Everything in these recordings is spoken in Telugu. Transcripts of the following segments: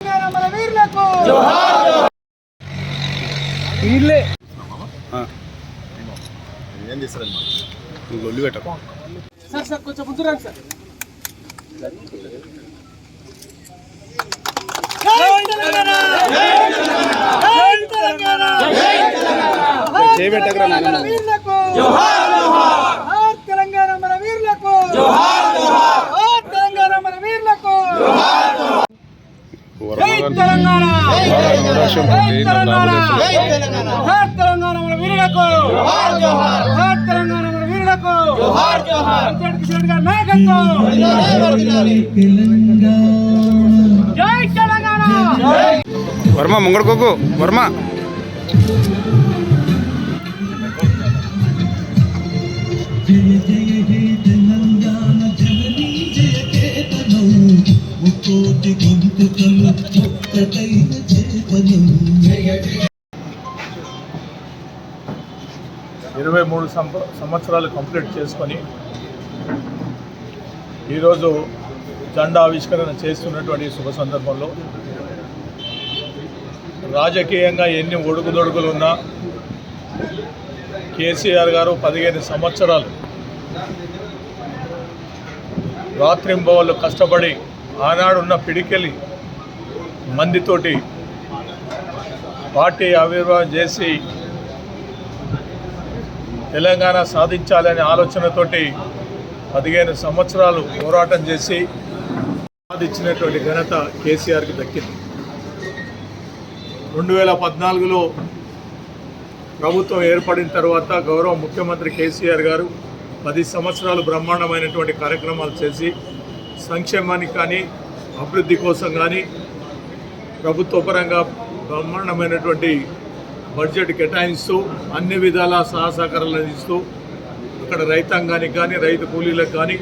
మన వీరులకు. వీళ్ళే. ఏం చేస్తారమ్మా లొల్లి పెట్టకు. సార్ సార్ కొంచెం ముందు రండి సార్. చేయబెట్టకరా నాయన వీరులకు జోహార్ తెలంగాణ మన వీరులకు జోహార్ తెలంగాణ మన వీరులకు జై తెలంగాణ! జై తెలంగాణ! మన వీరులకు తెలంగాణ! మన వీరులకు! నాయకత్వం! జై తెలంగాణ! వర్మ ముంగడుకోకు వర్మ! గుండె గొంతుకలు ఒక్కటైన చేతనం ఇరవై మూడు సంవత్సరాలు కంప్లీట్ చేసుకొని ఈరోజు జెండా ఆవిష్కరణ చేస్తున్నటువంటి శుభ సందర్భంలో రాజకీయంగా ఎన్ని ఒడుగుదొడుగులున్నా కేసీఆర్ గారు పదిహేను సంవత్సరాలు రాత్రింబవళ్ళు కష్టపడి ఆనాడున్న పిడికెలి మందితోటి పార్టీ ఆవిర్భావం చేసి తెలంగాణ సాధించాలనే ఆలోచనతోటి పదిహేను సంవత్సరాలు పోరాటం చేసి సాధించినటువంటి ఘనత కేసీఆర్కి దక్కింది. రెండు వేల పద్నాలుగులో ప్రభుత్వం ఏర్పడిన తర్వాత గౌరవ ముఖ్యమంత్రి కేసీఆర్ గారు పది సంవత్సరాలు బ్రహ్మాండమైనటువంటి కార్యక్రమాలు చేసి సంక్షేమానికి కానీ అభివృద్ధి కోసం కానీ ప్రభుత్వ పరంగా బ్రహ్మాండమైనటువంటి బడ్జెట్ కేటాయిస్తూ అన్ని విధాల సహాయ సహకారాలు అందిస్తూ అక్కడ రైతాంగానికి కానీ రైతు కూలీలకు కానీ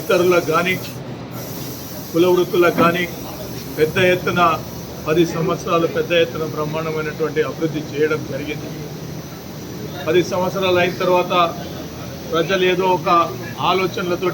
ఇతరులకు కానీ కుల వృత్తులకు కానీ పెద్ద ఎత్తున పది సంవత్సరాలు పెద్ద ఎత్తున బ్రహ్మాండమైనటువంటి అభివృద్ధి చేయడం జరిగింది. పది సంవత్సరాలు అయిన తర్వాత ప్రజలు ఏదో ఒక ఆలోచనలతోటి